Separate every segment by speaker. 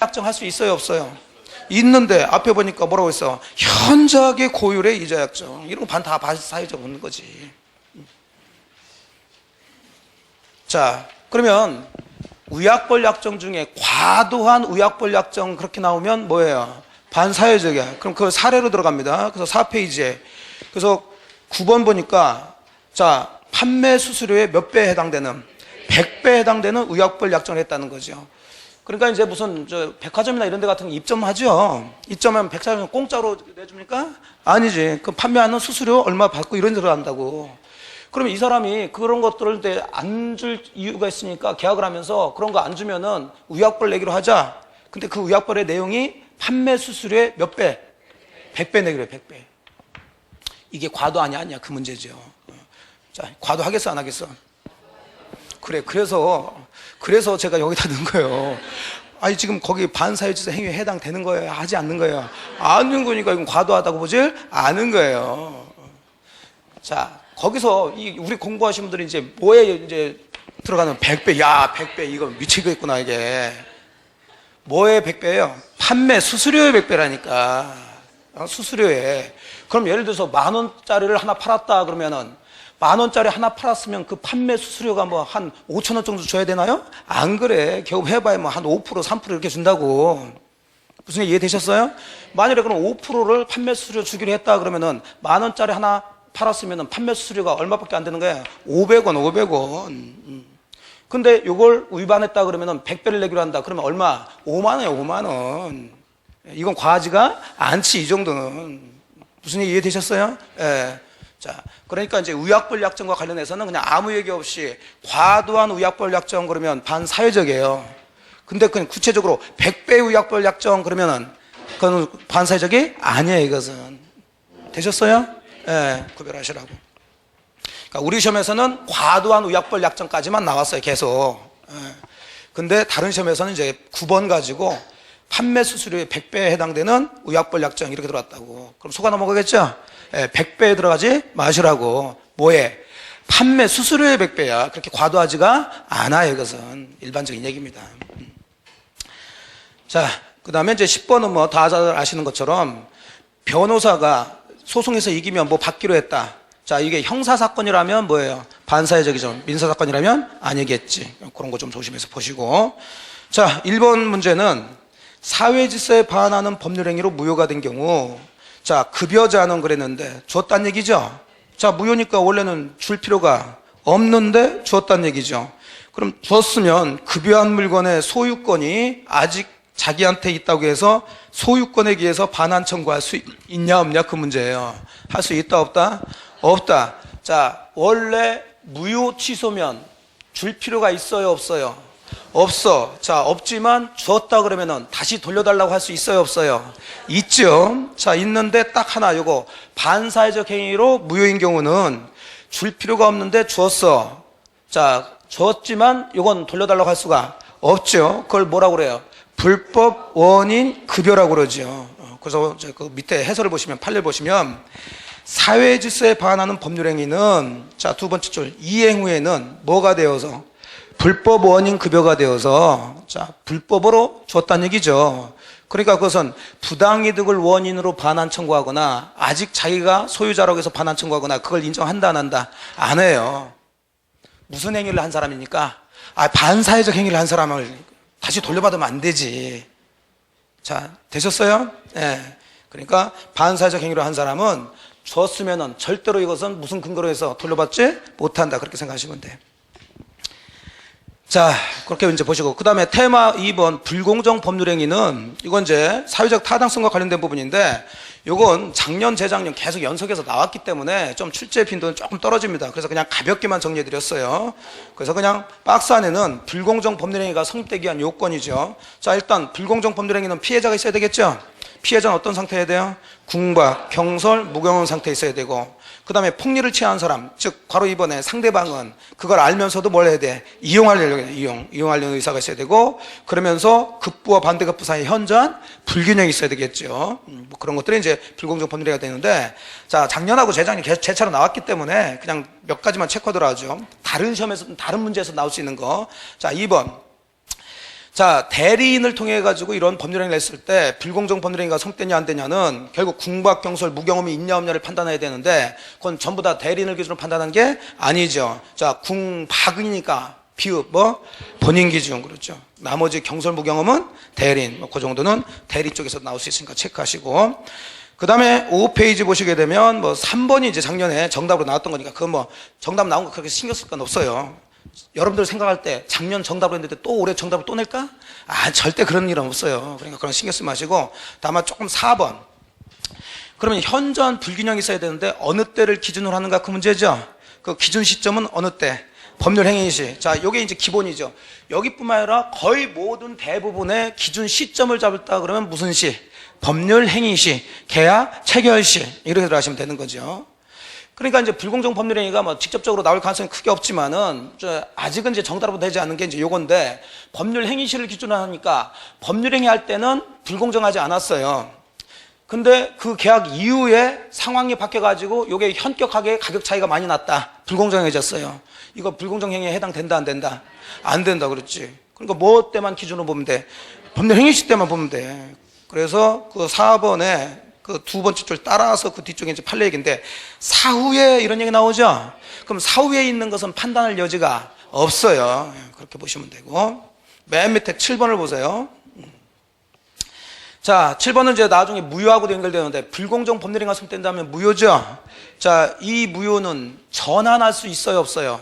Speaker 1: 약정할 수 있어요, 없어요? 있는데 앞에 보니까 뭐라고 했어? 현저하게 고율의 이자 약정. 이런 거반다 사회적 없는 거지. 자, 그러면 의약벌 약정 중에 과도한 의약벌 약정 그렇게 나오면 뭐예요? 반사회적이야. 그럼 그 사례로 들어갑니다. 그래서 4페이지에. 그래서 9번 보니까 자, 판매 수수료의 몇 배에 해당되는 100배에 해당되는 의약벌 약정을 했다는 거죠. 그러니까 이제 무슨 저 백화점이나 이런 데 같은 거 입점하죠. 입점하면 백화점 공짜로 내줍니까? 아니지. 그 판매하는 수수료 얼마 받고 이런 데로 한다고. 그러면 이 사람이 그런 것들을 안 줄 이유가 있으니까 계약을 하면서 그런 거 안 주면은 의약벌 내기로 하자. 근데 그 의약벌의 내용이 판매 수수료의 몇 배? 100배 내기로 해, 100배. 이게 과도 아니야, 아니야. 그 문제죠. 자, 과도 하겠어, 안 하겠어? 그래, 그래서, 그래서 제가 여기다 넣은 거예요. 아니, 지금 거기 반사회지사 행위에 해당되는 거예요? 하지 않는 거예요? 아는 거니까 이건 과도하다고 보지? 아는 거예요. 자, 거기서 이 우리 공부하신 분들이 이제 뭐에 이제 들어가는 100배, 야, 100배, 이거 미치겠구나, 이게. 뭐에 100배예요? 판매 수수료의 100배라니까. 어, 수수료에. 그럼 예를 들어서 만 원짜리를 하나 팔았다 그러면은 만 원짜리 하나 팔았으면 그 판매 수수료가 뭐 한 5천 원 정도 줘야 되나요? 안 그래. 겨우 해봐야 뭐 한 5%, 3% 이렇게 준다고. 무슨 이해되셨어요? 만약에 그럼 5%를 판매 수수료 주기로 했다 그러면은 만 원짜리 하나 팔았으면은 판매 수수료가 얼마밖에 안 되는 거야? 500원, 500원. 음. 근데 이걸 위반했다 그러면은 100배를 내기로 한다. 그러면 얼마? 5만 원이야, 5만 원. 이건 과하지가 않지, 이 정도는. 무슨 이해되셨어요? 예. 자, 그러니까 이제 의약벌 약정과 관련해서는 그냥 아무 얘기 없이 과도한 의약벌 약정 그러면 반사회적이에요. 근데 그냥 구체적으로 100배 의약벌 약정 그러면은 그건 반사회적이 아니에요, 이것은. 되셨어요? 예, 구별하시라고. 그러니까 우리 시험에서는 과도한 의약벌 약정까지만 나왔어요, 계속. 예. 근데 다른 시험에서는 이제 9번 가지고 판매 수수료의 100배에 해당되는 의약벌 약정 이렇게 들어왔다고. 그럼 속아 넘어가겠죠? 예, 100배에 들어가지 마시라고. 뭐에? 판매 수수료의 100배야. 그렇게 과도하지가 않아요, 이것은. 일반적인 얘기입니다. 음. 자, 그 다음에 이제 10번은 뭐다 아시는 것처럼 변호사가 소송에서 이기면 뭐 받기로 했다. 자, 이게 형사사건이라면 뭐예요? 반사회적이죠. 민사사건이라면 아니겠지. 그런 거 좀 조심해서 보시고. 자, 1번 문제는 사회질서에 반하는 법률행위로 무효가 된 경우, 자, 급여자는 그랬는데, 줬단 얘기죠? 자, 무효니까 원래는 줄 필요가 없는데 줬단 얘기죠. 그럼 줬으면 급여한 물건의 소유권이 아직 자기한테 있다고 해서 소유권에 의해서 반환 청구할 수 있냐 없냐 그 문제예요. 할 수 있다 없다? 없다. 자, 원래 무효 취소면 줄 필요가 있어요 없어요? 없어. 자, 없지만 줬다 그러면은 다시 돌려달라고 할 수 있어요 없어요? 있죠. 자, 있는데 딱 하나 요거 반사회적 행위로 무효인 경우는 줄 필요가 없는데 주었어. 자, 줬지만 요건 돌려달라고 할 수가 없죠. 그걸 뭐라고 그래요? 불법 원인 급여라고 그러죠. 어, 그래서 그 밑에 해설을 보시면 판례 보시면 사회 질서에 반하는 법률 행위는 자 두 번째 줄 이행 후에는 뭐가 되어서 불법 원인 급여가 되어서 자 불법으로 줬다는 얘기죠. 그러니까 그것은 부당이득을 원인으로 반환 청구하거나 아직 자기가 소유자라고 해서 반환 청구하거나 그걸 인정한다 안 한다 안 해요. 무슨 행위를 한 사람입니까? 아 반사회적 행위를 한 사람을 다시 돌려받으면 안 되지. 자, 되셨어요? 예. 그러니까 반사회적 행위를 한 사람은 줬으면은 절대로 이것은 무슨 근거로 해서 돌려받지 못한다. 그렇게 생각하시면 돼. 자, 그렇게 이제 보시고. 그 다음에 테마 2번 불공정 법률행위는 이건 이제 사회적 타당성과 관련된 부분인데 이건 작년, 재작년 계속 연속해서 나왔기 때문에 좀 출제 빈도는 조금 떨어집니다. 그래서 그냥 가볍게만 정리해 드렸어요. 그래서 그냥 박스 안에는 불공정 법률행위가 성립되기 위한 요건이죠. 자, 일단 불공정 법률행위는 피해자가 있어야 되겠죠? 피해자는 어떤 상태여야 돼요? 궁박, 경설, 무경험 상태에 있어야 되고 그 다음에 폭리를 취한 사람, 즉 바로 이번에 상대방은 그걸 알면서도 뭘 해야 돼? 이용하려고 해, 이용, 이용하려는 의사가 있어야 되고 그러면서 급부와 반대급부 사이에 현저한 불균형이 있어야 되겠죠. 음, 뭐 그런 것들이 이제 불공정 법률행위가 되는데 자 작년하고 재작년 계속 재차로 나왔기 때문에 그냥 몇 가지만 체크하더라 하죠. 다른 시험에서 다른 문제에서 나올 수 있는 거. 자 2번 자, 대리인을 통해 가지고 이런 법률행위를 했을 때 불공정 법률행위가 성되냐 안 되냐는 결국 궁박 경솔 무경험이 있냐 없냐를 판단해야 되는데 그건 전부 다 대리인을 기준으로 판단하는 게 아니죠. 자, 궁박이니까 비읍 뭐 본인 기준 그렇죠. 나머지 경솔 무경험은 대리인 뭐 그 정도는 대리 쪽에서 나올 수 있으니까 체크하시고 그 다음에 5페이지 보시게 되면 뭐 3번이 이제 작년에 정답으로 나왔던 거니까 그건 뭐 정답 나온 거 그렇게 신경 쓸 건 없어요. 여러분들 생각할 때 작년 정답을 했는데 또 올해 정답을 또 낼까? 아, 절대 그런 일은 없어요. 그러니까 그런 신경 쓰지 마시고 다만 조금 4번. 그러면 현저한 불균형이 있어야 되는데 어느 때를 기준으로 하는가 그 문제죠. 그 기준 시점은 어느 때? 법률 행위 시. 자, 요게 이제 기본이죠. 여기뿐만 아니라 거의 모든 대부분의 기준 시점을 잡았다 그러면 무슨 시? 법률 행위 시, 계약 체결 시 이렇게 들어가시면 되는 거죠. 그러니까 이제 불공정 법률행위가 뭐 직접적으로 나올 가능성이 크게 없지만은 저 아직은 이제 정답으로 되지 않은 게 이제 요건데 법률 행위시를 기준으로 하니까 법률행위 할 때는 불공정하지 않았어요. 근데 그 계약 이후에 상황이 바뀌어가지고 요게 현격하게 가격 차이가 많이 났다. 불공정해졌어요. 이거 불공정 행위에 해당된다 안 된다? 안 된다 그랬지. 그러니까 뭐 때만 기준으로 보면 돼? 법률 행위시 때만 보면 돼. 그래서 그 4번에 그 두 번째 줄 따라서 그 뒤쪽에 이제 판례 얘기인데 사후에 이런 얘기 나오죠? 그럼 사후에 있는 것은 판단할 여지가 없어요. 예, 그렇게 보시면 되고. 맨 밑에 7번을 보세요. 자, 7번은 이제 나중에 무효하고도 연결되는데 불공정 법률행위가 성된다면 무효죠? 자, 이 무효는 전환할 수 있어요, 없어요?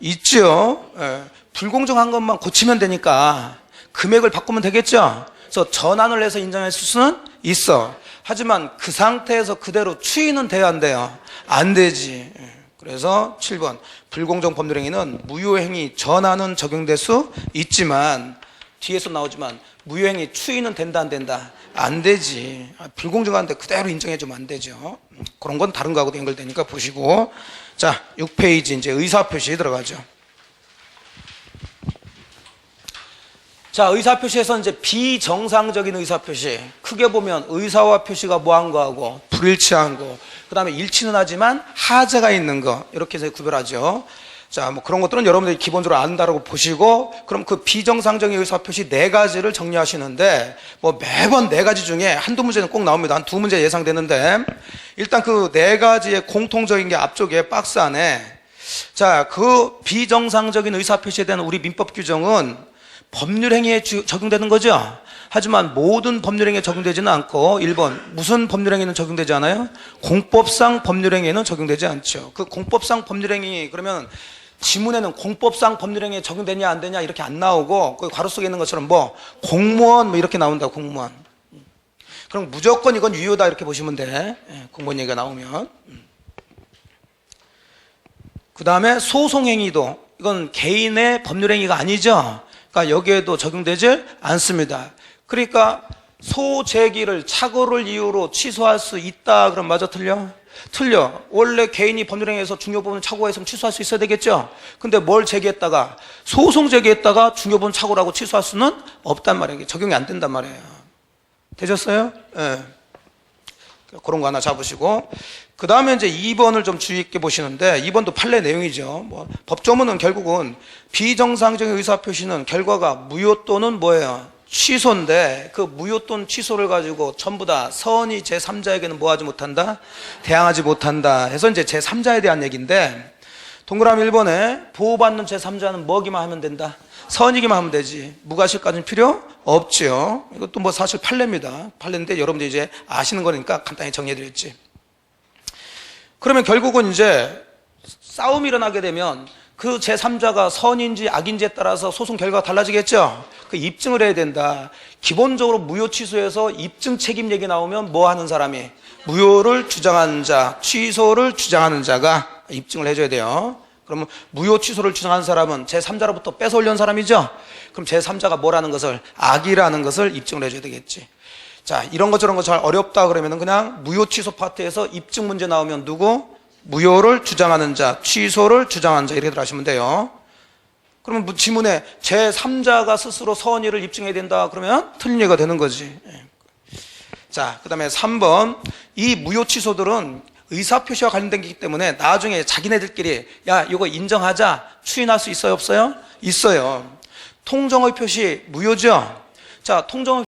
Speaker 1: 있죠. 예, 불공정한 것만 고치면 되니까 금액을 바꾸면 되겠죠. 그래서 전환을 해서 인정할 수는 있어. 하지만 그 상태에서 그대로 추인은 돼야 안 돼요. 안 되지. 예, 그래서 7번. 불공정 법률 행위는 무효 행위 전환은 적용될 수 있지만 뒤에서 나오지만 무효 행위 추인은 된다 안 된다. 안 되지. 아, 불공정한데 그대로 인정해 주면 안 되죠. 음, 그런 건 다른 거하고도 연결되니까 보시고. 자 6페이지 이제 의사 표시 들어가죠 자 의사표시에서 이제 비정상적인 의사표시. 크게 보면 의사와 표시가 뭐한 거하고 불일치한 거 그 다음에 일치는 하지만 하자가 있는 거. 이렇게 해서 구별하죠. 자, 뭐 그런 것들은 여러분들이 기본적으로 안다라고 보시고, 그럼 그 비정상적인 의사표시 네 가지를 정리하시는데, 뭐 매번 네 가지 중에 한두 문제는 꼭 나옵니다. 한 두 문제 예상되는데, 일단 그 네 가지의 공통적인 게 앞쪽에 박스 안에, 자, 그 비정상적인 의사표시에 대한 우리 민법 규정은 법률 행위에 주- 적용되는 거죠. 하지만 모든 법률 행위에 적용되지는 않고 1번 무슨 법률 행위는 적용되지 않아요? 공법상 법률 행위에는 적용되지 않죠. 그 공법상 법률 행위 그러면 지문에는 공법상 법률 행위에 적용되냐 안 되냐 이렇게 안 나오고 그 괄호 속에 있는 것처럼 뭐 공무원 뭐 이렇게 나온다 공무원. 그럼 무조건 이건 유효다 이렇게 보시면 돼. 예, 공무원 얘기가 나오면. 그 다음에 소송행위도 이건 개인의 법률행위가 아니죠. 그러니까 여기에도 적용되질 않습니다. 그러니까 소재기를 착오를 이유로 취소할 수 있다. 그럼 맞아 틀려? 틀려. 원래 개인이 법률행위에서 중요부분 착오했으면 취소할 수 있어야 되겠죠. 근데 뭘 제기했다가 소송 제기했다가 중요부분 착오라고 취소할 수는 없단 말이에요. 적용이 안 된단 말이에요. 되셨어요? 예. 그런 거 하나 잡으시고 그 다음에 이제 2번을 좀 주의 있게 보시는데 2번도 판례 내용이죠. 뭐 법조문은 결국은 비정상적인 의사표시는 결과가 무효 또는 뭐예요? 취소인데 그 무효 또는 취소를 가지고 전부 다 선이 제3자에게는 뭐 하지 못한다? 대항하지 못한다 해서 이제 제3자에 대한 얘기인데 동그라미 1번에 보호받는 제3자는 뭐기만 하면 된다? 선이기만 하면 되지. 무과실까지는 필요 없지요. 이것도 뭐 사실 판례입니다. 판례인데 여러분들 이제 아시는 거니까 간단히 정리해드렸지. 그러면 결국은 이제 싸움이 일어나게 되면 그 제3자가 선인지 악인지에 따라서 소송 결과가 달라지겠죠? 그 입증을 해야 된다. 기본적으로 무효 취소에서 입증 책임 얘기 나오면 뭐 하는 사람이? 무효를 주장하는 자, 취소를 주장하는 자가 입증을 해줘야 돼요. 그러면 무효 취소를 주장하는 사람은 제3자로부터 뺏어올려는 사람이죠? 그럼 제3자가 뭐라는 것을, 악이라는 것을 입증을 해줘야 되겠지. 자, 이런 것 저런 거 잘 어렵다 그러면 은 그냥 무효 취소 파트에서 입증 문제 나오면 누구? 무효를 주장하는 자, 취소를 주장하는 자 이렇게 들어가시면 돼요. 그러면 뭐 지문에 제3자가 스스로 선의를 입증해야 된다 그러면 틀린 얘기가 되는 거지. 예. 자, 그 다음에 3번. 이 무효 취소들은 의사표시와 관련된 거기 때문에 나중에 자기네들끼리 야, 이거 인정하자 추인할 수 있어요, 없어요? 있어요. 통정의 표시 무효죠. 자, 통정의